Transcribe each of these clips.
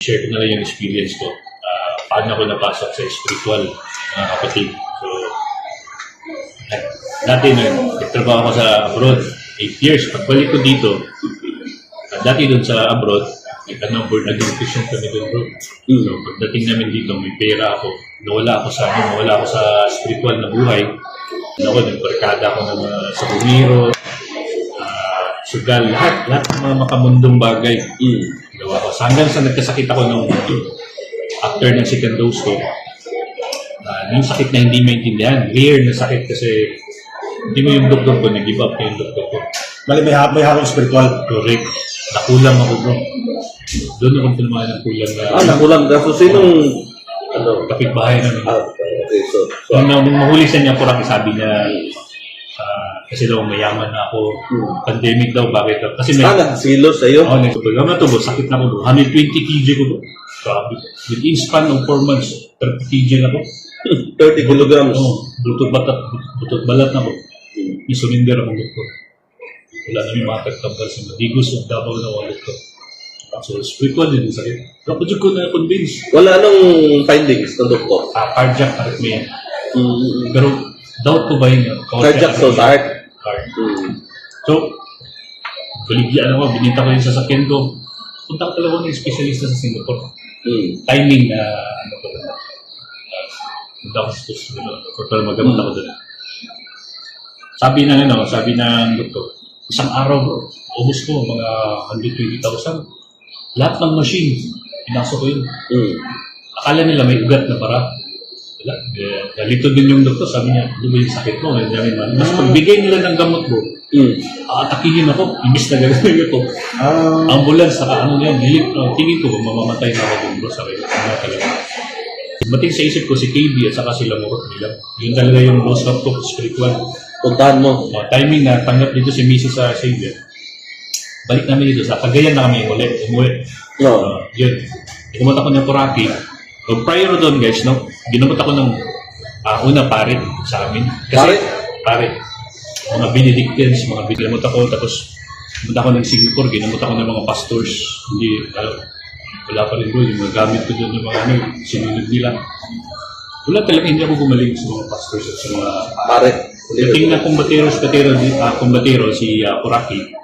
share ko na lang yung experience ko. Ah, paano ako napasok sa spiritual, mga kapatid. So, dati nag nagtrabaho ako sa abroad, 8 years. Pagbalik ko dito, ah, dati doon sa abroad, nag-ano, born again Christian kami doon bro. So, pagdating namin dito, may pera ako. Nawala ako sa, ano, nawala ako sa spiritual na buhay. Ako, nagbarkada ako ng mga sa bumiro, ah, sugal, lahat, lahat ng mga makamundong bagay. Mm. Gawa ko. So, hanggang sa nagkasakit ako nung after ng second dose ko, uh, yung sakit na hindi maintindihan. Rare na sakit kasi hindi mo yung doktor ko, nag-give up na yung doktor ko. Bali, may, ha- may halong spiritual. Correct. Nakulang ako bro. Doon ako tinamaan ng kulang na Ah, nakulang ka. So, sinong, ano, kapitbahay namin. ah, okay, so, so, Nung, nung mahuli sa niya, kurang sabi niya, ah, kasi daw mayaman na ako. Hmm. Pandemic daw, bakit? Kasi may... ah, nagsilos sa'yo? Oo, next pag ano to, bro, sakit na ko bro. 120 kg ko bro. Grabe. Within span of 4 months, 30 kg na ko. 30 kilograms. Oo, butot balat, butot balat na ko. May surinder akong doktor. Wala na may matagtambal sa madigos o dabaw na ako doktor. So, spiritual din yung sakit. Kapag ko na convince, Wala anong findings ng doktor? ah, cardiac arrhythmia. Mm. Pero, doubt ko ba yun? Cardiac so. Heart. Mm. So, baligyan ako, binita ko yung sasakyan ko. Punta ko talaga ng specialista sa Singapore. Mm. timing na ano ko na punta ako sa or para magamot ako doon. Sabi ng ano, sabi ng doktor, isang araw bro, ubus ko mga 120,000. Lahat ng machine, pinasok ko yun. Mm. Akala nila may ugat na para. Wala. Eh, Nalito din yung doktor, sabi niya, ano ba yung sakit mo? Ganyan, ganyan, man. Mas pagbigay nila ng gamot bro, Mm. aatakihin ako, imbis na gagawin ako. Ah, Ambulance, saka ano yan, hilit, no, tingin ko, mamamatay na ako dun bro, sabi ko, ano talaga. Bating sa isip ko si KB at saka sila Morot nila. Yun talaga yung most of ko, spiritual. Puntahan mo. Uh, timing na tanggap dito si Mrs. sa Savior. Balik namin dito sa Cagayan na kami umuwi. umuwi. No. Uh, yun. Ginamot ako ng Poraki. So, prior doon guys, no, ginamot ako ng ah, una pare sa amin. Pare? Pare. Mga Benedictines, mga ginamot ako. Tapos, pumunta ako ng Singapore, ginamot ako ng mga pastors. Hindi, ah, wala pa rin doon. Yung mga gamit ko doon, yung mga ano, sinunod nila. Wala talaga, hindi ako gumaling sa mga pastors at sa mga Pare. Dating na kumbateros, batero, uh, kumbatero si uh, Kuraki,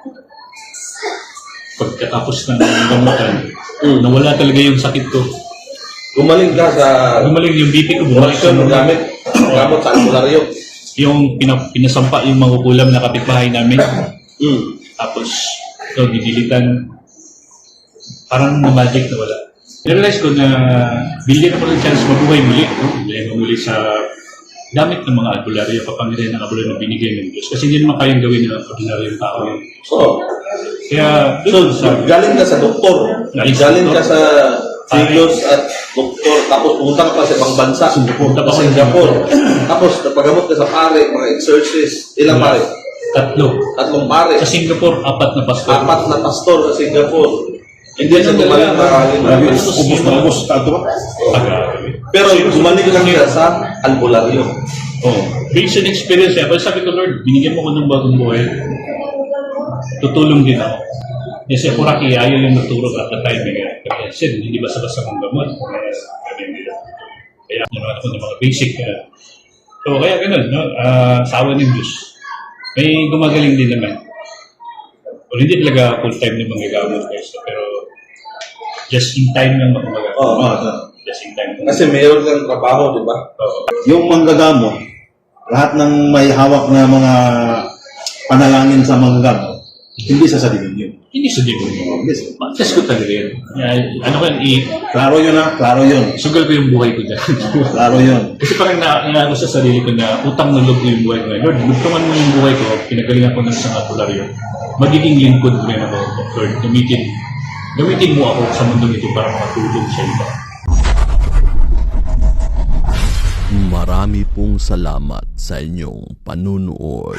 pagkatapos ng gamutan, Mm. nawala talaga yung sakit ko. Gumaling ka sa Gumaling yung BP ko, bumalik operasyon sa ng gamit. Gamot sa albularyo. Yung pina, pinasampa yung mga kulam na kapitbahay namin. Mm. Tapos, ito, didilitan. Parang na magic na wala. Realize ko na bilhin ako ng chance mabuhay muli. Mo muli sa gamit ng mga albularyo, papangirin ng albularyo na binigay ng Diyos. Kasi hindi naman kayang gawin ng ordinaryong tao. So, Kaya, so sa... galing ka sa doktor. Galing Galing ka sa Silos at doktor. Tapos pumunta ka pa sa ibang bansa. Punta pa Sa Singapore. Tapos napagamot ka sa pare, mga exorcist. Ilang pare? Tatlo. Tatlong pare. Sa Singapore, apat na pastor. Apat na pastor sa Singapore. Hindi siya gumaling. Ubus Ubus na ubus. Tanto ba? Grabe. Pero gumaling lang siya sa albularyo. Oh, based on experience, pag sabi ko, Lord, binigyan mo ko ng bagong buhay, tutulong din ako. Kasi ako Rocky, ayaw yung nagturo at the time. Kaya said, hindi basta-basta mong gamot. Kaya, nila. Kaya naman ako ng mga basic. Uh, so, kaya ganun, no? Uh, sawa ng Diyos. May gumagaling din naman. Well, hindi talaga full-time ng mga gamot, guys. Pero, just in time lang makumaga. Oo. Ah, Just in time. Kasi mayroon kang trabaho, di ba? Oo. yung manggagamo, lahat ng may hawak na mga panalangin sa manggagamo, hindi sa demonyo. Hindi sa demonyo. Yes. Matas ko talaga yun. Yan, ano ko yan, i- Klaro yun ha, klaro yun. sugal ko yung buhay ko dyan. Klaro yun. Kasi parang na, na sa sarili ko na utang na loob ko yung buhay ko. Lord, lugtungan mo yung buhay ko, pinagalingan ko ng isang albularyo. Magiging lingkod ko rin ako, Lord. Gamitin, gamitin mo ako sa mundong ito para makatulong sa iba. Marami pong salamat sa inyong panunood.